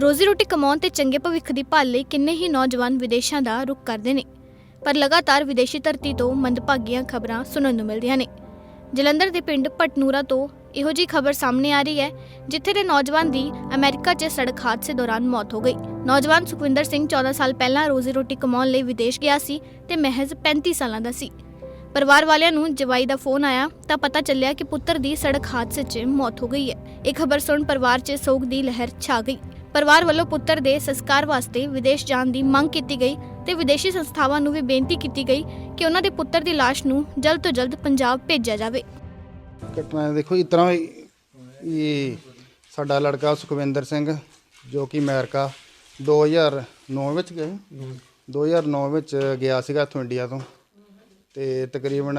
ਰੋਜ਼ੀ ਰੋਟੀ ਕਮਾਉਣ ਤੇ ਚੰਗੇ ਭਵਿੱਖ ਦੀ ਭਾਲ ਲਈ ਕਿੰਨੇ ਹੀ ਨੌਜਵਾਨ ਵਿਦੇਸ਼ਾਂ ਦਾ ਰੁਖ ਕਰਦੇ ਨੇ। ਪਰ ਲਗਾਤਾਰ ਵਿਦੇਸ਼ੀ ਧਰਤੀ ਤੋਂ ਮੰਦਭਾਗੀਆਂ ਖਬਰਾਂ ਸੁਣਨ ਨੂੰ ਮਿਲਦੀਆਂ ਨੇ। ਜਲੰਧਰ ਦੇ ਪਿੰਡ ਪਟਨੂਰਾ ਤੋਂ ਇਹੋ ਜੀ ਖਬਰ ਸਾਹਮਣੇ ਆ ਰਹੀ ਹੈ, ਜਿੱਥੇ ਦੇ ਨੌਜਵਾਨ ਦੀ ਅਮਰੀਕਾ 'ਚ ਸੜਕ ਹਾਦਸੇ ਦੌਰਾਨ ਮੌਤ ਹੋ ਗਈ। ਨੌਜਵਾਨ ਸੁਖਵਿੰਦਰ ਸਿੰਘ 14 ਸਾਲ ਪਹਿਲਾਂ ਰੋਜ਼ੀ ਰੋਟੀ ਕਮਾਉਣ ਲਈ ਵਿਦੇਸ਼ ਗਿਆ ਸੀ ਤੇ ਮਹਿਜ਼ 35 ਸਾਲਾਂ ਦਾ ਸੀ। ਪਰਿਵਾਰ ਵਾਲਿਆਂ ਨੂੰ ਜਵਾਈ ਦਾ ਫੋਨ ਆਇਆ ਤਾਂ ਪਤਾ ਚੱਲਿਆ ਕਿ ਪੁੱਤਰ ਦੀ ਸੜਕ ਹਾਦਸੇ 'ਚ ਮੌਤ ਹੋ ਗਈ ਹੈ। ਇਹ ਖਬਰ ਸੁਣ ਪਰਿਵਾਰ 'ਚ ਸੋਗ ਦੀ ਲਹਿਰ ਛਾ ਗਈ। ਪਰਿਵਾਰ ਵੱਲੋਂ ਪੁੱਤਰ ਦੇ ਸੰਸਕਾਰ ਵਾਸਤੇ ਵਿਦੇਸ਼ ਜਾਣ ਦੀ ਮੰਗ ਕੀਤੀ ਗਈ ਤੇ ਵਿਦੇਸ਼ੀ ਸੰਸਥਾਵਾਂ ਨੂੰ ਵੀ ਬੇਨਤੀ ਕੀਤੀ ਗਈ ਕਿ ਉਹਨਾਂ ਦੇ ਪੁੱਤਰ ਦੀ ਲਾਸ਼ ਨੂੰ ਜਲਦ ਤੋਂ ਜਲਦ ਪੰਜਾਬ ਭੇਜਿਆ ਜਾਵੇ। ਘਟਨਾ ਦੇਖੋ ਇਸ ਤਰ੍ਹਾਂ ਹੋਈ ਇਹ ਸਾਡਾ ਲੜਕਾ ਸੁਖਵਿੰਦਰ ਸਿੰਘ ਜੋ ਕਿ ਅਮਰੀਕਾ 2009 ਵਿੱਚ ਗਏ 2009 ਵਿੱਚ ਗਿਆ ਸੀਗਾ ਇੱਥੋਂ ਇੰਡੀਆ ਤੋਂ। ਤੇ ਤਕਰੀਬਨ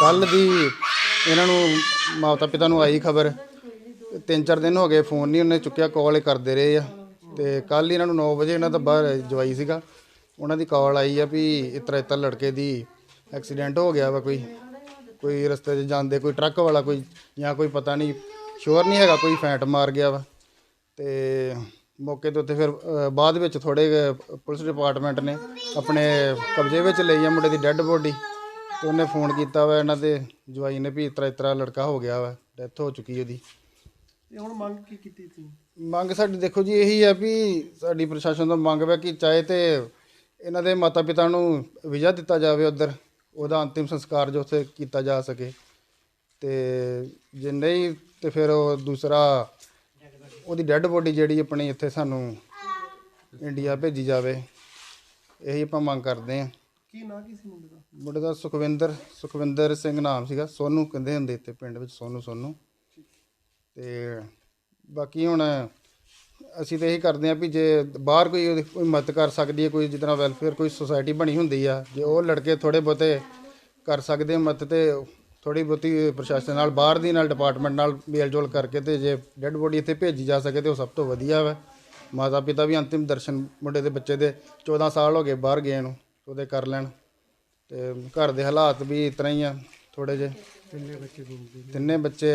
ਕੱਲ ਦੀ ਇਹਨਾਂ ਨੂੰ ਮਾਤਾ ਪਿਤਾ ਨੂੰ ਆਈ ਖਬਰ ਤਿੰਨ ਚਾਰ ਦਿਨ ਹੋ ਗਏ ਫੋਨ ਨਹੀਂ ਉਹਨੇ ਚੁੱਕਿਆ ਕਾਲ ਕਰਦੇ ਰਹੇ ਆ। ਤੇ ਕੱਲ ਹੀ ਇਹਨਾਂ ਨੂੰ 9 ਵਜੇ ਇਹਨਾਂ ਦਾ ਬਾਹਰ ਜਵਾਈ ਸੀਗਾ। ਉਹਨਾਂ ਦੀ ਕਾਲ ਆਈ ਆ ਵੀ ਇਤਰਾ ਇਤਰਾ ਲੜਕੇ ਦੀ ਐਕਸੀਡੈਂਟ ਹੋ ਗਿਆ ਵਾ ਕੋਈ। ਕੋਈ ਰਸਤੇ 'ਚ ਜਾਂਦੇ ਕੋਈ ਟਰੱਕ ਵਾਲਾ ਕੋਈ ਜਾਂ ਕੋਈ ਪਤਾ ਨਹੀਂ ਸ਼ੋਰ ਨਹੀਂ ਹੈਗਾ ਕੋਈ ਫੈਂਟ ਮਾਰ ਗਿਆ ਵਾ। ਤੇ ਮੌਕੇ ਤੇ ਉੱਤੇ ਫਿਰ ਅ, ਬਾਅਦ ਵਿੱਚ ਥੋੜੇ ਪੁਲਿਸ ਡਿਪਾਰਟਮੈਂਟ ਨੇ ਆਪਣੇ ਕਬਜ਼ੇ ਵਿੱਚ ਲਈ ਆ ਮੁੰਡੇ ਦੀ ਡੈੱਡ ਬੋਡੀ ਤੇ ਉਹਨੇ ਫੋਨ ਕੀਤਾ ਵਾ ਇਹਨਾਂ ਦੇ ਜਵਾਈ ਨੇ ਵੀ ਇਤਰਾ ਇਤਰਾ ਲੜਕਾ ਹੋ ਗਿਆ ਵਾ ਡੈਥ ਹੋ ਚੁੱਕੀ ਉਹਦੀ। ਇਹ ਹੁਣ ਮੰਗ ਕੀ ਕੀਤੀ ਸੀ ਮੰਗ ਸਾਡੀ ਦੇਖੋ ਜੀ ਇਹੀ ਹੈ ਵੀ ਸਾਡੀ ਪ੍ਰਸ਼ਾਸਨ ਤੋਂ ਮੰਗ ਹੈ ਕਿ ਚਾਹੇ ਤੇ ਇਹਨਾਂ ਦੇ ਮਾਤਾ ਪਿਤਾ ਨੂੰ ਵੀਜ਼ਾ ਦਿੱਤਾ ਜਾਵੇ ਉਧਰ ਉਹਦਾ ਅੰਤਿਮ ਸੰਸਕਾਰ ਜੋ ਉੱਥੇ ਕੀਤਾ ਜਾ ਸਕੇ। ਤੇ ਜੇ ਨਹੀਂ ਤੇ ਫਿਰ ਉਹ ਦੂਸਰਾ ਉਹਦੀ ਡੈੱਡ ਬੋਡੀ ਜਿਹੜੀ ਆਪਣੀ ਇੱਥੇ ਸਾਨੂੰ ਇੰਡੀਆ ਭੇਜੀ ਜਾਵੇ ਇਹੀ ਆਪਾਂ ਮੰਗ ਕਰਦੇ ਹਾਂ। ਕੀ ਨਾਂ ਕੀ ਸੀ ਮੁੰਡੇ ਦਾ? ਮੁੰਡੇ ਦਾ ਸੁਖਵਿੰਦਰ ਸੁਖਵਿੰਦਰ ਸਿੰਘ ਨਾਮ ਸੀਗਾ ਸੋਨੂ ਕਹਿੰਦੇ ਹੁੰਦੇ ਇੱਥੇ ਪਿੰਡ ਵਿੱਚ ਸੋਨੂ ਸੋਨੂ ਤੇ ਬਾਕੀ ਹੁਣ ਅਸੀਂ ਤਾਂ ਇਹੀ ਕਰਦੇ ਹਾਂ ਵੀ ਜੇ ਬਾਹਰ ਕੋਈ ਉਹਦੀ ਕੋਈ ਮਦਦ ਕਰ ਸਕਦੀ ਹੈ, ਕੋਈ ਜਿੱਦਾਂ ਵੈਲਫੇਅਰ ਕੋਈ ਸੁਸਾਇਟੀ ਬਣੀ ਹੁੰਦੀ ਆ, ਜੇ ਉਹ ਲੜਕੇ ਥੋੜ੍ਹੇ ਬਹੁਤੇ ਕਰ ਸਕਦੇ ਮਦਦ ਤੇ ਥੋੜੀ ਬਹੁਤੀ ਪ੍ਰਸ਼ਾਸਨ ਨਾਲ, ਬਾਹਰ ਦੀ ਨਾਲ ਡਿਪਾਰਟਮੈਂਟ ਨਾਲ ਮੇਲ ਜੋਲ ਕਰਕੇ ਅਤੇ ਜੇ ਡੈੱਡ ਬੋਡੀ ਇੱਥੇ ਭੇਜੀ ਜਾ ਸਕੇ ਤਾਂ ਉਹ ਸਭ ਤੋਂ ਵਧੀਆ ਵਾ। ਮਾਤਾ ਪਿਤਾ ਵੀ ਅੰਤਿਮ ਦਰਸ਼ਨ ਮੁੰਡੇ ਦੇ ਬੱਚੇ ਦੇ 14 ਸਾਲ ਹੋ ਗਏ ਬਾਹਰ ਗਏ ਨੂੰ, ਉਹਦੇ ਕਰ ਲੈਣ ਅਤੇ ਘਰ ਦੇ ਹਾਲਾਤ ਵੀ ਇਸ ਤਰ੍ਹਾਂ ਹੀ ਆ। ਥੋੜੇ ਜਿਹੇ। ਕਿੰਨੇ ਬੱਚੇ ਗੁੰਮਦੇ ਤਿੰਨੇ ਬੱਚੇ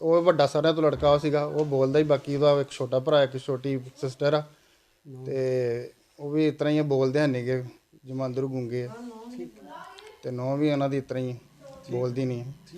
ਉਹ ਵੱਡਾ ਸਾਰਿਆਂ ਤੋਂ ਲੜਕਾ ਉਹ ਸੀਗਾ ਉਹ ਬੋਲਦਾ ਹੀ ਬਾਕੀ ਉਹਦਾ ਇੱਕ ਛੋਟਾ ਭਰਾ ਇੱਕ ਛੋਟੀ ਸਿਸਟਰ ਆ। ਤੇ ਉਹ ਵੀ ਇਸ ਤਰ੍ਹਾਂ ਹੀ ਆ, ਬੋਲਦੇ ਹਨ ਨਹੀਂਗੇ ਜਮਾਂਦਰੂ ਗੁੰਗੇ ਆ। ਤੇ ਨੌ ਵੀ ਉਹਨਾਂ ਦੀ ਇਸ ਤਰ੍ਹਾਂ ਹੀ ਆ, ਬੋਲਦੀ ਨਹੀਂ